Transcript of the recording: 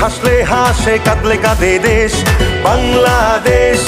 হাসলে হাসে কাঁদলে কাঁদে দেশ বাংলাদেশ।